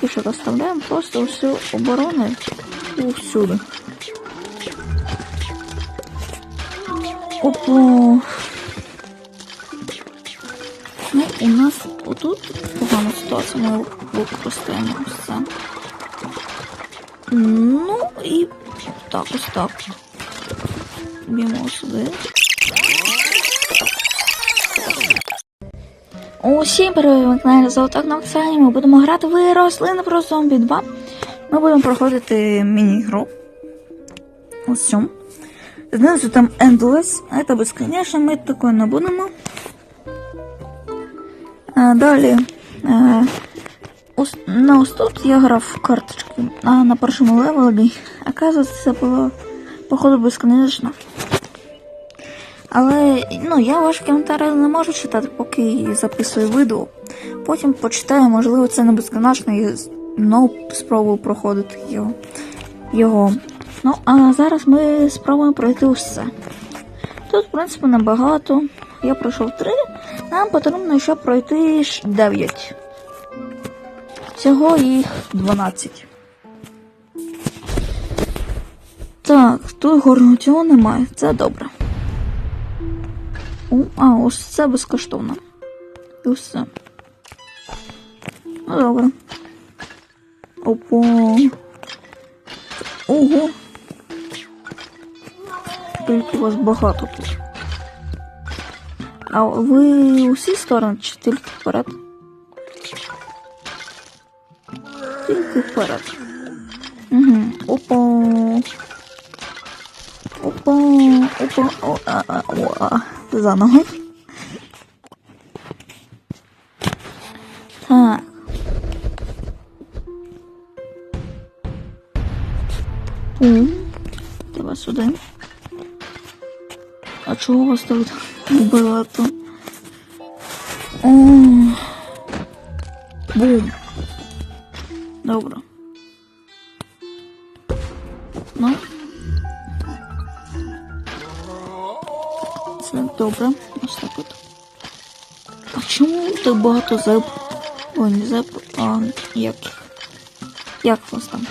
Поки що розставляємо просто всю оборону всюди. Опа. Ну, у нас отут погана ситуація, ми використаємо це. Ну і так, ось так. Б'ємо сюди. Усім привіт, каналі Золотак на Оксані. Ми будемо грати в рослини про зомбі 2. Ми будемо проходити міні-гру. Ось цьому. Знизу там Endless, це безконечно, ми такое не будемо. А, далі. А, на ось я грав карточки, а на першому левелі, оказується, це було, походу, безконечно. Але ну, я ваші коментарі не можу читати, поки записую відео. Потім почитаю, можливо, це не безконечно і знову спробую проходити його. його. Ну, а зараз ми спробуємо пройти усе. Тут, в принципі, небагато. Я пройшов 3, нам потрібно ще пройти 9. Всього їх 12. Так, тут горного цього немає, це добре. О, а, ось це безкоштовно. І все. Ну, добре. Опа. Ого. Тільки вас багато тут. А ви усі сторони чи тільки вперед? Тільки вперед. Угу. Опа. Опа, опа, о, а, а, о, а. Заново. Так. Ум. Давай сюди. А чого вас тут багато? Бум. Багато зеб? Ой, не зеб, а як? Як вас там?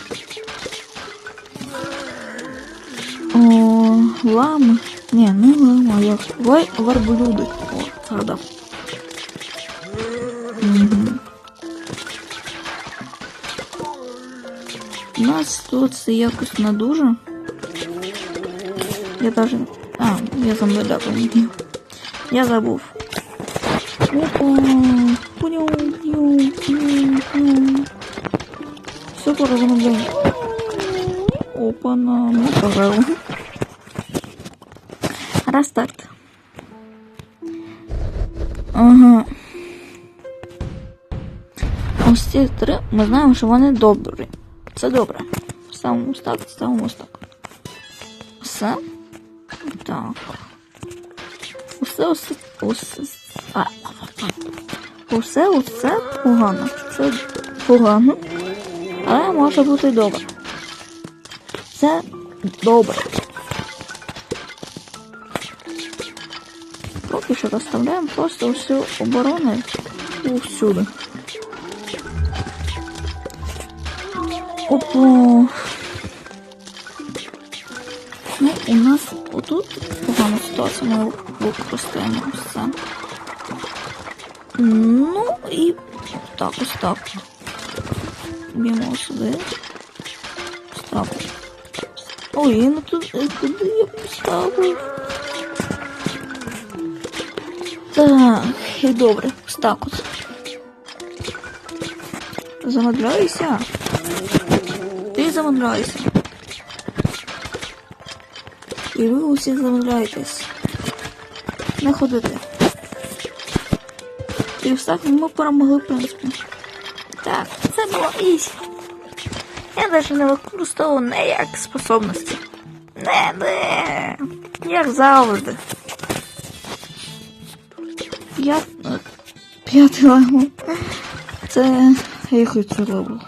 О, лами. Ні, не лами, а як? Вай, варблюди. О, згадав. Угу. У нас тут це якось не дуже. Я даже... А, я замовляв не Я забув. Опа. Все порозумовляю. Опа, на мотовел. Рестарт. Ага. Ось ці три, ми знаємо, що вони добрі. Це добре. Ставимо ось так, ставимо ось так. Все. Так. Усе, усе, усе. А, усе, усе погано. Це погано. Але може бути добре. Це добре. Поки що розставляємо просто всю оборону всюди. Опа. Ну, у нас отут погана ситуація, ми використаємо це. Ну і так, ось так. Б'ємо сюди. Так. Ой, ну тут куди я поставив? Так, і добре, так от. Замедляйся. Ти замедляйся. І ви усі замовляєтесь. Не ходити. І все, ми перемогли, в принципі. Так, це було ізі. Я навіть не використовував ніяк способності. Не, не. Як завжди. Я... П'ятий левел. Це я хочу левел.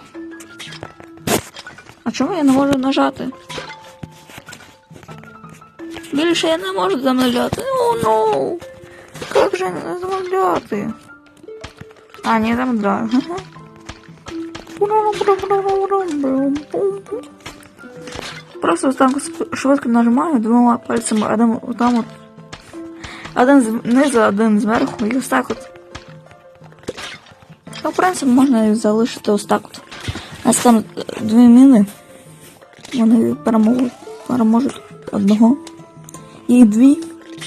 А чому я не можу нажати? Більше я не можу замовляти. О, ну. Як же не замовляти? А, не замовляю. Просто так швидко нажимаю двома пальцями, один там от. Один знизу, один зверху, і ось так от. Ну, в принципі, можна і залишити ось так от. У нас дві міни. Вони переможуть, переможуть одного. Їх дві,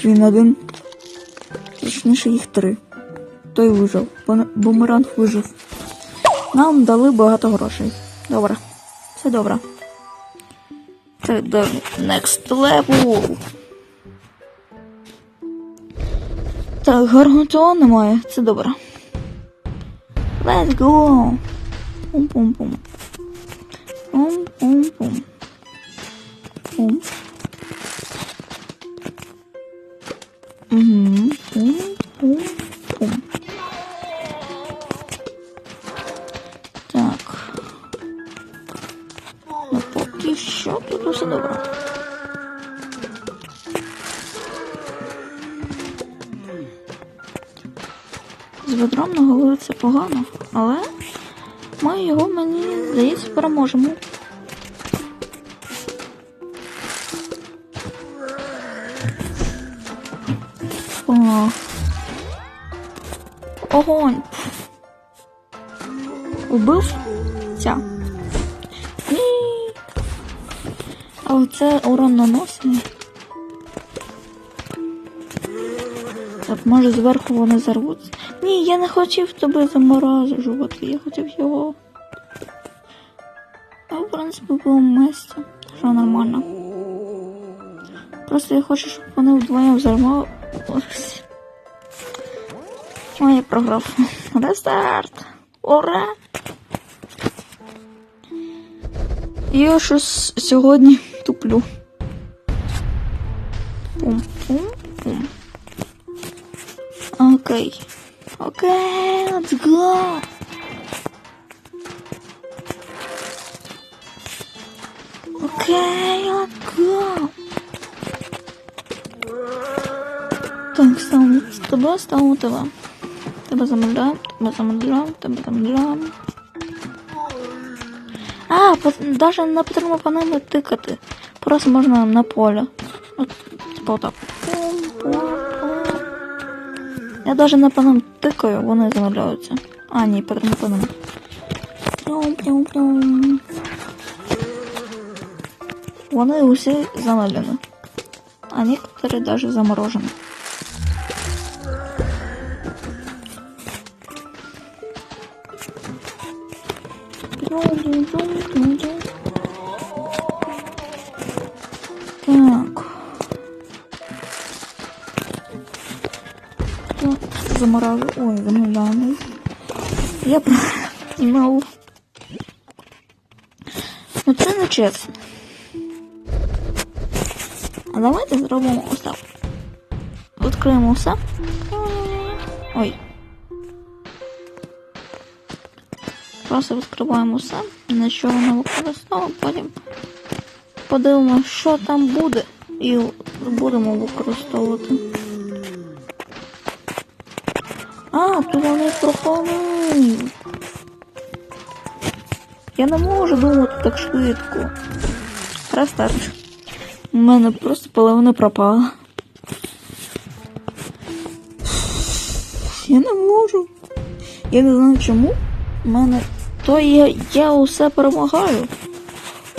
він один. Точніше, їх три. Той вижив. Бу- Бумеранг вижив. Нам дали багато грошей. Добре. Все добре. Це до next level. Так, гаргантуа немає. Це добре. Let's go. Пум-пум-пум. Пум-пум-пум. Пум. Угу. Голові це погано, але ми його, мені здається, переможемо. О. Огонь. Убив ця. Ні. А оце урон наносить. Так, може зверху вони зарвуться. Ні, я не хотів тебе заморожувати, я хотів його. А в принципі було місце. Що нормально. Просто я хочу, щоб вони вдвоєм взорвали. Ось. Ой, я програв. Рестарт! Ура! Я щось сьогодні туплю. Пум-пум-пум. Окей. Окей, let's go. Окей, let's go. Так, ставимо тебе, ставимо тебе. Тебе замовляємо, тебе замовляємо, тебе замовляємо. А, по- даже не потрібно по ними тикати. Просто можна на поле. От, типа отак. Пум-пум-пум. Я даже не по ним тикаю, вони замовляються. А, ні, по ним. Плюм-плюм-плюм. Вони усі замовлені. А некоторые даже заморожены. Хто заморажу? Ой, замовляний. Я знову. Ну це не чесно. А давайте зробимо ось так. Відкриємо все. Ой. Просто відкриваємо все, нічого не використовуємо, потім подивимося, що там буде, і будемо використовувати. Тут вони пропонують. Я не можу думати так швидко. Рестарт. У мене просто половина пропала. Я не можу. Я не знаю чому. У мене то я, я усе перемагаю,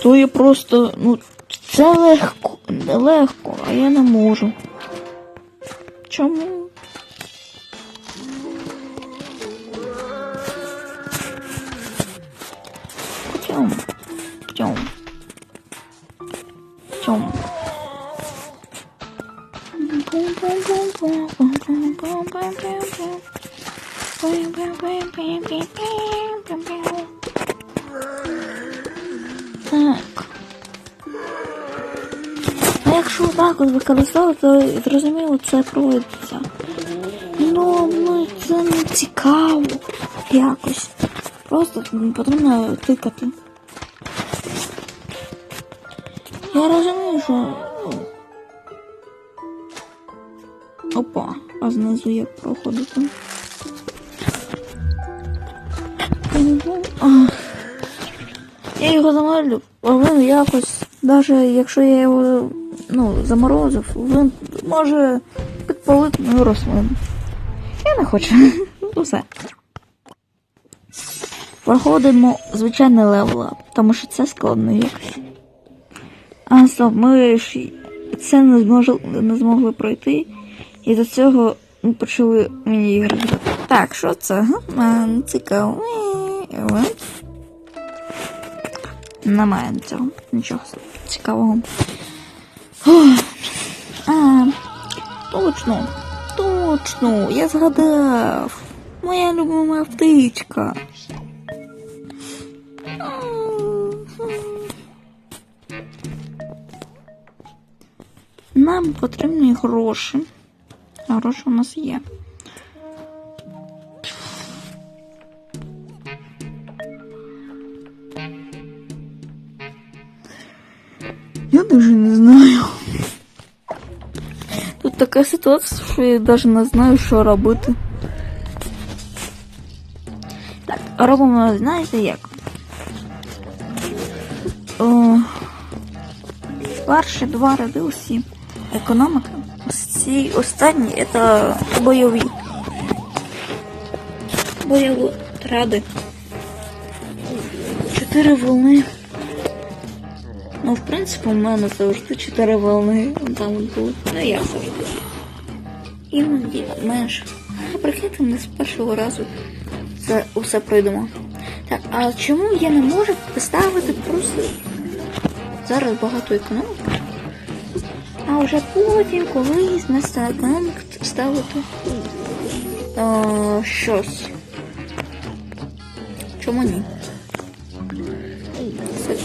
то я просто, ну, це легко, легко, а я не можу. Чому? Так. А якщо так от використовувати, то зрозуміло, це пройдеться. Ну, ну, це не цікаво якось. Просто потрібно тикати. Я розумію, що. А знизу як проходити. Я його замовлю, а він якось, навіть якщо я його ну, заморозив, він може підпалити мою рослину. Я не хочу. Все. Проходимо звичайний левел, тому що це складно якось. А стоп, ми ж це не змогли, не змогли пройти. І до цього почали міні-ігри грати. Так, що це? Га? Цікаво. Е, Немає цього. Нічого цікавого. А, точно. Точно. Я згадав. Моя любима птичка. Нам потрібні гроші. А гроші у нас є. Я даже не знаю. Тут така ситуація, що я навіть не знаю, що робити. Так, робимо, знаєте як? О, перші два ряди усі економіки. Ці останні це бойові. Бойові ряди. Чотири волни. Ну, в принципі, у мене завжди чотири волни там от були. Ну, я завжди. Іноді менше. А прикиньте, ми з першого разу це усе пройдемо. Так, а чому я не можу поставити просто зараз багато економіки? А вже потім колись на економік ставити е, щось. Чому ні?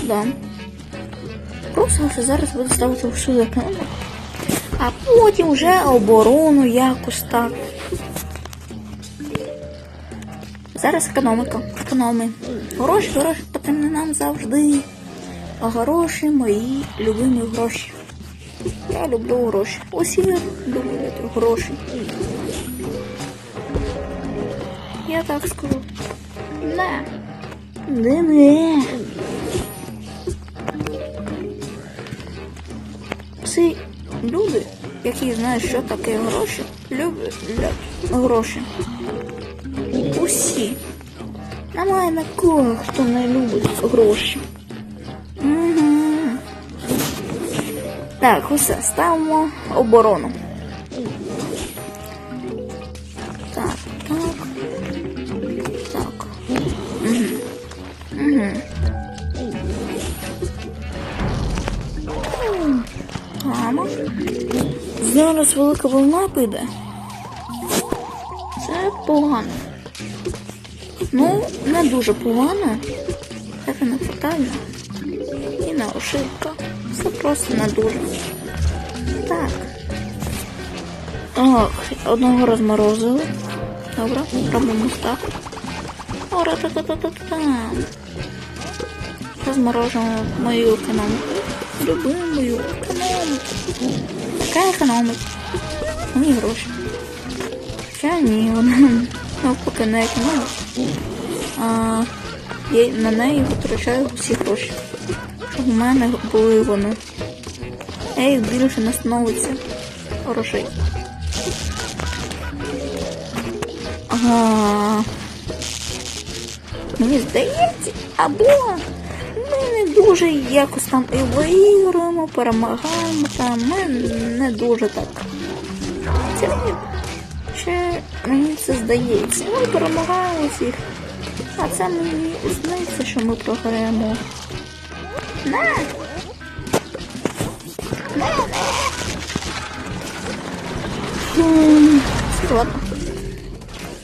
Туди. Просто вже зараз буду ставити всюди економіку. А потім вже оборону якось так. Зараз економіка. Економи. Гроші, гроші потрібні нам завжди. А гроші мої любимі гроші. Я люблю гроші. Усі люблять гроші. Я так скажу. Не. Не не. Всі люди, які знають, що таке гроші, люблять гроші. Усі. Немає на кого, хто не любить гроші. Так, усе, ставимо оборону. Так, так. Так. Угу. Угу. Мама. Зараз велика волна піде. Це погано. Ну, не дуже погано. Це не фатально. І не ошибка. Це просто не дуже. Так. О, одного розморозили. Добре, робимо так. Ора та та та та та Розморожуємо мою економіку. Любимую економіку. Яка економика? Мені гроші. Хоча ні, вона навпаки не економить. Я на неї витрачаю всі гроші. У мене були вони. Їх більше не становиться грошей. Ага. Мені здається, або ми не дуже якось там і виграємо, перемагаємо, там ми не дуже так. Це мені, ще мені це здається. Ми перемагаємо всіх. А це мені здається, що ми програємо. На! На, на! Складно.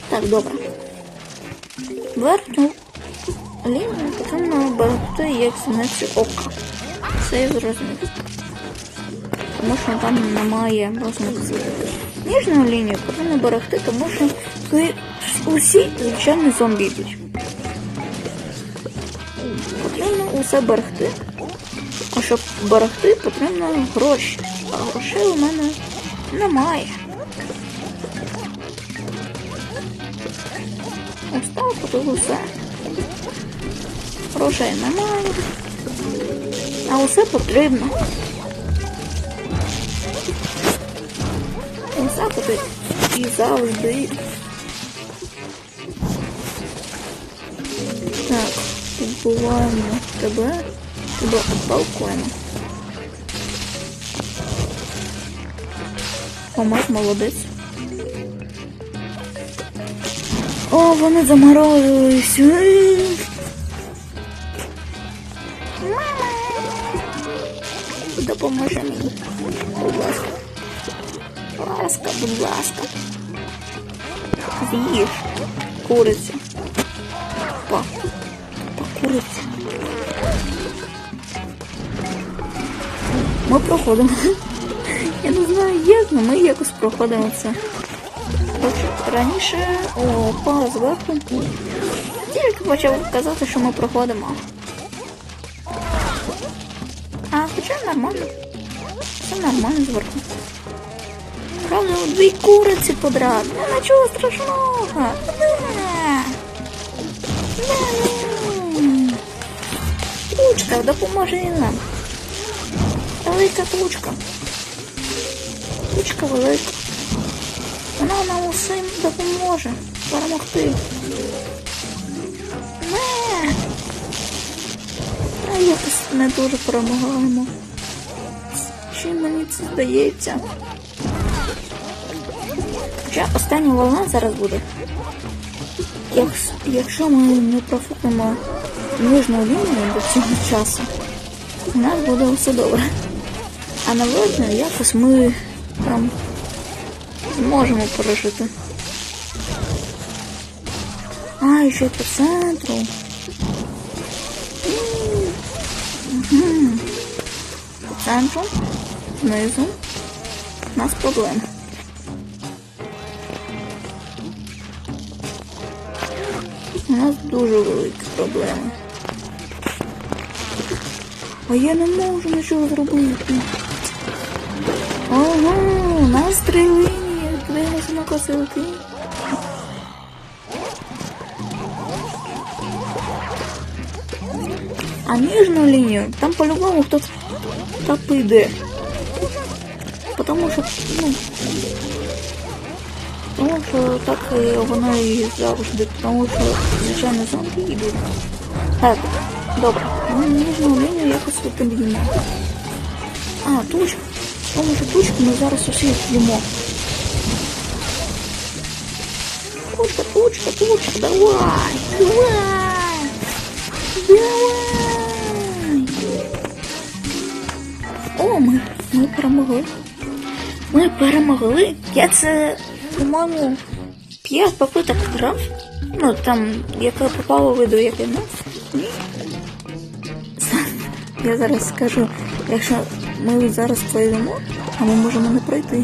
Так, добре. Верхню лінію потрібно берегти як синиці ока. Це я зрозумів. Тому що там немає розміру. Ніжну лінію потрібно берегти, тому що усі звичайні зомбі йдуть. Усе берегти. А щоб берегти, потрібно гроші. А грошей у мене немає. Ось так от усе. грошей немає. А усе потрібно. Усе потрібно. І завжди. Вбиваємо тебе. Тебе отталкуємо. Помер, молодець. О, вони заморозились. Мама! Допоможи мені. Будь ласка. Ласка, будь ласка. З'їж. Куриця. Па. Куриця. Ми проходимо. Я не знаю як, але ми якось проходимо це. Раніше опа зверху. Тільки почав казати, що ми проходимо. А хоча нормально. Все нормально зверху. Правда, дві куриці подряд. Ну нічого страшного. Тучка, допоможи нам. Велика тучка. Тучка велика. Вона нам усім допоможе перемогти. Не. А якось не дуже перемагаємо. Чим мені це здається? Хоча остання волна зараз буде. Як, якщо ми не профукнемо нижню лінію до цього часу, у нас буде все добре. А на верхню якось ми там зможемо пережити. А, і ще по центру. По центру, знизу. У нас проблеми. У нас дуже великі проблеми. А я не можу нічого зробити. Ого, нас три лінії, на косилки. А ніжну лінію там по-любому хтось так піде. Потому що, ну, тому що так воно і завжди, тому що, звичайно, зомбі йдуть. Так, добре, ми ніжну лінію якось підіймо. А, тучка. Тому що тучку ми зараз усі їмо. Тучка, тучка, тучка, давай, давай, давай. О, ми, ми перемогли. Ми перемогли. Я це, по-моєму, п'ять попиток грав. Ну, там, яке попало виду, яке не. Я зараз скажу, якщо ми зараз пройдемо, а ми можемо не пройти.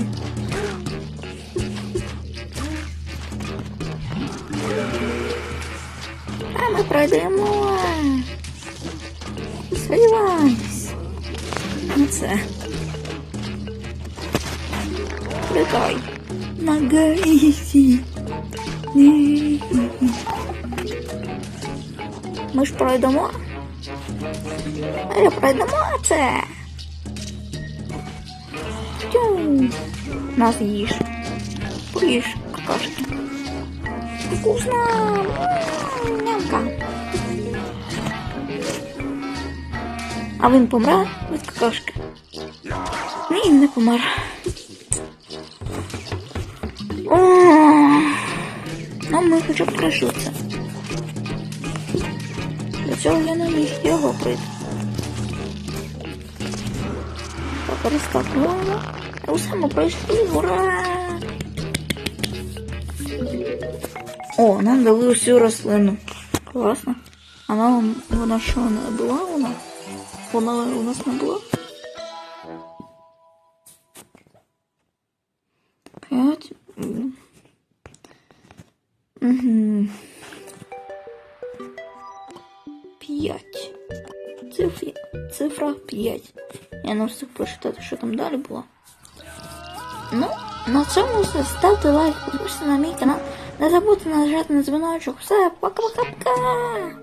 А ми пройдемо. Сподіваюсь. Ну це. Летай. На гаїсі. Ми ж пройдемо. Ми пройдемо це. Тю. Нас їж. Поїж какашки. Вкусно. Нямка. А він помре від какашки? Ні, не помер. О, ну ми хоча б пройшли я не міг його пройти. Перескакуємо. Усе ми пройшли, ура! О, нам дали усю рослину. Класно. А нам вона що не була у нас? Вона у нас не була? П'ять. Угу. Цифра 5. Я не встиг прочитати, що там далі було. Ну, на цьому все. Ставте лайк, підписуйтесь на мій канал. Не забудьте нажати на дзвіночок. Все, пока-пока-пока!